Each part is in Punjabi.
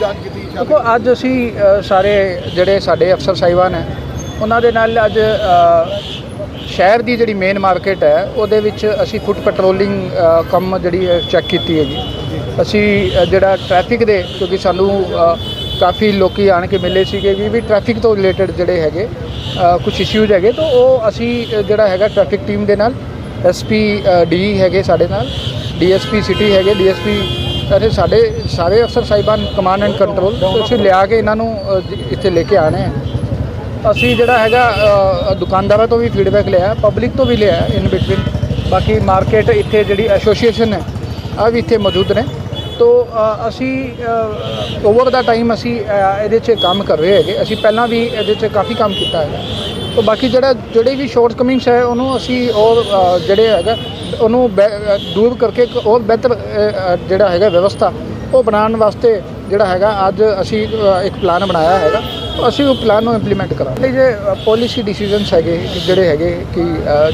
ਜਾਂਚ ਕੀਤੀ ਦੇਖੋ ਅੱਜ ਅਸੀਂ ਸਾਰੇ ਜਿਹੜੇ ਸਾਡੇ ਅਫਸਰ ਸਾਹਿਬਾਨ ਹੈ ਉਹਨਾਂ ਦੇ ਨਾਲ ਅੱਜ ਸ਼ਹਿਰ ਦੀ ਜਿਹੜੀ ਮੇਨ ਮਾਰਕੀਟ ਹੈ ਉਹਦੇ ਵਿੱਚ ਅਸੀਂ ਫੁੱਟ ਪੈਟਰੋਲਿੰਗ ਕੰਮ ਜਿਹੜੀ ਚੈੱਕ ਕੀਤੀ ਹੈ ਜੀ। ਅਸੀਂ ਜਿਹੜਾ ਟ੍ਰੈਫਿਕ ਦੇ ਕਿਉਂਕਿ ਸਾਨੂੰ ਕਾਫੀ ਲੋਕੀ ਆਣ ਕੇ ਮਿਲੇ ਸੀਗੇ ਵੀ ਵੀ ਟ੍ਰੈਫਿਕ ਤੋਂ ਰਿਲੇਟਡ ਜਿਹੜੇ ਹੈਗੇ ਕੁਝ ਇਸ਼ੂਜ਼ ਹੈਗੇ ਤਾਂ ਉਹ ਅਸੀਂ ਜਿਹੜਾ ਹੈਗਾ ਟ੍ਰੈਫਿਕ ਟੀਮ ਦੇ ਨਾਲ ਐਸਪੀ ਡੀ ਹੈਗੇ ਸਾਡੇ ਨਾਲ ਡੀਐਸਪੀ ਸਿਟੀ ਹੈਗੇ ਡੀਐਸਪੀ ਅਤੇ ਸਾਡੇ ਸਾਰੇ ਅਫਸਰ ਸਾਹਿਬਾਨ ਕਮਾਂਡ ਐਂਡ ਕੰਟਰੋਲ ਅਸੀਂ ਲਿਆ ਕੇ ਇਹਨਾਂ ਨੂੰ ਇੱਥੇ ਲੈ ਕੇ ਆਣੇ ਆ। ਅਸੀਂ ਜਿਹੜਾ ਹੈਗਾ ਦੁਕਾਨਦਾਰਾਂ ਤੋਂ ਵੀ ਫੀਡਬੈਕ ਲਿਆ ਪਬਲਿਕ ਤੋਂ ਵੀ ਲਿਆ ਇਨ ਬਿਟਵੀਨ ਬਾਕੀ ਮਾਰਕੀਟ ਇੱਥੇ ਜਿਹੜੀ ਐਸੋਸੀਏਸ਼ਨ ਹੈ ਆ ਵੀ ਇੱਥੇ ਮੌਜੂਦ ਨੇ। ਤੋ ਅਸੀਂ ਓਵਰ ਦਾ ਟਾਈਮ ਅਸੀਂ ਇਹਦੇ 'ਚ ਕੰਮ ਕਰ ਰਹੇ ਹੈਗੇ। ਅਸੀਂ ਪਹਿਲਾਂ ਵੀ ਇਹਦੇ 'ਚ ਕਾਫੀ ਕੰਮ ਕੀਤਾ ਹੈਗਾ। ਤੋ ਬਾਕੀ ਜਿਹੜਾ, ਜਿਹੜੇ ਵੀ ਸ਼ਾਰਟ ਕਮਿੰਗਸ ਹੈ, ਉਹਨੂੰ ਅਸੀਂ ਔਰ ਜਿਹੜੇ ਹੈਗਾ, ਉਹਨੂੰ ਬੈ- ਦੂਰ ਕਰਕੇ ਇੱਕ ਹੋਰ ਬਿਹਤਰ ਜਿਹੜਾ ਹੈਗਾ ਵਿਵਸਥਾ, ਉਹ ਬਣਾਉਣ ਵਾਸਤੇ ਜਿਹੜਾ ਹੈਗਾ, ਅੱਜ ਅਸੀਂ ਇੱਕ ਪਲਾਨ ਬਣਾਇਆ ਹੈਗਾ। ਅਸੀਂ ਉਹ ਪਲਾਨ ਨੂੰ ਇੰਪਲੀਮੈਂਟ ਕਰਾਂਗੇ। ਜੇ ਪਾਲਿਸੀ ਡਿਸੀਜਨਸ ਹੈਗੇ ਜਿਹੜੇ ਹੈਗੇ ਕਿ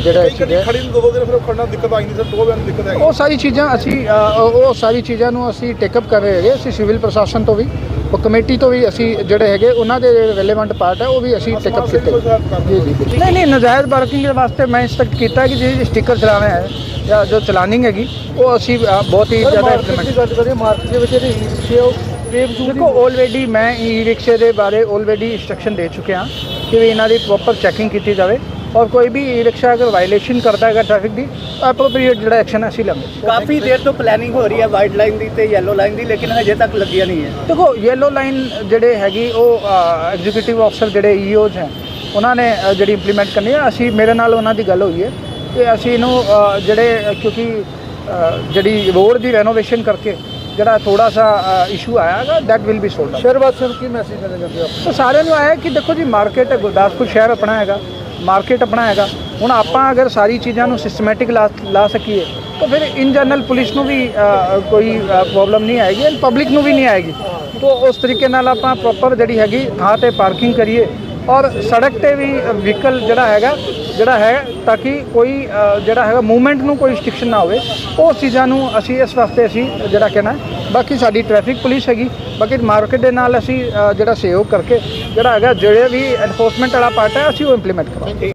ਜਿਹੜਾ ਕਦੀ ਖੜੀ ਨੂੰ ਦੋ ਦਿਨ ਫਿਰ ਖੜਨਾ ਦਿੱਕਤ ਆਈ ਨਹੀਂ ਸਰ ਦੋ ਦਿਨ ਦਿੱਕਤ ਹੈਗੀ। ਉਹ ਸਾਰੀ ਚੀਜ਼ਾਂ ਅਸੀਂ ਉਹ ਸਾਰੀ ਚੀਜ਼ਾਂ ਨੂੰ ਅਸੀਂ ਟੇਕਅਪ ਕਰ ਰਹੇ ਹੈਗੇ ਅਸੀਂ ਸਿਵਲ ਪ੍ਰਸ਼ਾਸਨ ਤੋਂ ਵੀ ਉਹ ਕਮੇਟੀ ਤੋਂ ਵੀ ਅਸੀਂ ਜਿਹੜੇ ਹੈਗੇ ਉਹਨਾਂ ਦੇ ਰੈਲੇਵੈਂਟ ਪਾਰਟ ਹੈ ਉਹ ਵੀ ਅਸੀਂ ਟੇਕਅਪ ਕੀਤੇ। ਜੀ ਜੀ। ਨਹੀਂ ਨਹੀਂ ਨਜਾਇਜ਼ ਪਾਰਕਿੰਗ ਦੇ ਵਾਸਤੇ ਮੈਂ ਇੰਸਟਰਕਟ ਕੀਤਾ ਕਿ ਜਿਹੜੀ ਸਟicker ਚਲਾਣਾ ਹੈ ਜਾਂ ਜੋ ਚਲਾਨਿੰਗ ਹੈਗੀ ਉਹ ਅਸੀਂ ਬਹੁਤ ਹੀ ਜ਼ਿਆਦਾ ਇੰਪਲੀਮੈਂਟ ਮਾਰਕੀਟ ਦੇ ਵਿੱਚ ਜਿਹੜੀ ਉਹ ਬੇਵਜੂਦ ਦੇਖੋ ਆਲਰੇਡੀ ਮੈਂ ਈ ਰਿਕਸ਼ੇ ਦੇ ਬਾਰੇ ਆਲਰੇਡੀ ਇੰਸਟਰਕਸ਼ਨ ਦੇ ਚੁੱਕਿਆ ਕਿ ਵੀ ਇਹਨਾਂ ਦੀ ਪ੍ਰੋਪਰ ਚੈਕਿੰਗ ਕੀਤੀ ਜਾਵੇ ਔਰ ਕੋਈ ਵੀ ਈ ਰਿਕਸ਼ਾ ਅਗਰ ਵਾਇਲੇਸ਼ਨ ਕਰਦਾ ਹੈਗਾ ਟ੍ਰੈਫਿਕ ਦੀ ਐਪਰੋਪਰੀਏਟ ਜਿਹੜਾ ਐਕਸ਼ਨ ਅਸੀਂ ਲਵਾਂਗੇ ਕਾਫੀ ਦੇਰ ਤੋਂ ਪਲੈਨਿੰਗ ਹੋ ਰਹੀ ਹੈ ਵਾਈਟ ਲਾਈਨ ਦੀ ਤੇ ਯੈਲੋ ਲਾਈਨ ਦੀ ਲੇਕਿਨ ਹਜੇ ਤੱਕ ਲੱਗੀਆਂ ਨਹੀਂ ਹੈ। ਦੇਖੋ ਯੈਲੋ ਲਾਈਨ ਜਿਹੜੇ ਹੈਗੀ ਉਹ ਐਗਜ਼ੀਕਿਊਟਿਵ ਅਫਸਰ ਜਿਹੜੇ ਈਓਜ਼ ਹੈ ਉਹਨਾਂ ਨੇ ਜਿਹੜੀ ਇੰਪਲੀਮੈਂਟ ਕਰਨੀ ਹੈ। ਅਸੀਂ ਮੇਰੇ ਨਾਲ ਉਹਨਾਂ ਦੀ ਗੱਲ ਹੋਈ ਹੈ ਕਿ ਅਸੀਂ ਇਹਨੂੰ ਜਿਹੜੇ ਕਿਉਂਕਿ ਜਿਹੜੀ ਰੋਡ ਦੀ ਰੈਨੋਵੇਸ਼ਨ ਕਰਕੇ ਜਿਹੜਾ ਥੋੜਾ ਸਾ ਇਸ਼ੂ ਆਇਆ ਹੈਗਾ ਦੈਟ ਵਿਲ ਬੀ ਸੋਲਡ ਸ਼ਹਿਰ ਵਾਸੀਆਂ ਨੂੰ ਕੀ ਮੈਸੇਜ ਦੇਣਾ ਚਾਹੁੰਦੇ ਹੋ ਤਾਂ ਸਾਰਿਆਂ ਨੂੰ ਆਇਆ ਕਿ ਦੇਖੋ ਜੀ ਮਾਰਕੀਟ ਹੈ ਗੁਰਦਾਸਪੁਰ ਸ਼ਹਿਰ ਆਪਣਾ ਹੈਗਾ ਮਾਰਕੀਟ ਆਪਣਾ ਹੈਗਾ। ਹੁਣ ਆਪਾਂ ਅਗਰ ਸਾਰੀ ਚੀਜ਼ਾਂ ਨੂੰ ਸਿਸਟਮੈਟਿਕ ਲਾ ਸਕੀਏ ਤਾਂ ਫਿਰ ਇਨ ਜਨਰਲ ਪੁਲਿਸ ਨੂੰ ਵੀ ਕੋਈ ਪ੍ਰੋਬਲਮ ਨਹੀਂ ਆਏਗੀ ਐਂਡ ਪਬਲਿਕ ਨੂੰ ਵੀ ਨਹੀਂ ਆਏਗੀ। ਤਾਂ ਉਸ ਤਰੀਕੇ ਨਾਲ ਆਪਾਂ ਪ੍ਰੋਪਰ ਜਿਹੜੀ ਹੈਗੀ ਥਾਂ ਤੇ ਪਾਰਕਿੰਗ ਕਰੀਏ ਔਰ ਸੜਕ ਤੇ ਵੀ ਵਹੀਕਲ ਜਿਹੜਾ ਹੈਗਾ ਜਿਹੜਾ ਹੈ ਤਾਂ ਕਿ ਕੋਈ ਜਿਹੜਾ ਹੈਗਾ ਮੂਵਮੈਂਟ ਨੂੰ ਕੋਈ ਰਿਸਟ੍ਰਿਕਸ਼ਨ ਨਾ ਹੋਵੇ। ਉਹ ਚੀਜ਼ਾਂ ਨੂੰ ਅਸੀਂ ਇਸ ਵਾਸਤੇ ਅਸੀਂ ਜਿਹੜਾ ਕਹਿਣਾ ਬਾਕੀ ਸਾਡੀ ਟ੍ਰੈਫਿਕ ਪੁਲਿਸ ਹੈਗੀ, ਬਾਕੀ ਮਾਰਕੀਟ ਦੇ ਨਾਲ ਅਸੀਂ ਜਿਹੜਾ ਸਹਿਯੋਗ ਕਰਕੇ ਜਿਹੜਾ ਹੈਗਾ, ਜਿਹੜੇ ਵੀ ਐਨਫੋਰਸਮੈਂਟ ਵਾਲਾ ਪਾਰਟ ਹੈ, ਅਸੀਂ ਉਹ ਇੰਪਲੀਮੈਂਟ ਕਰਾਂਗੇ।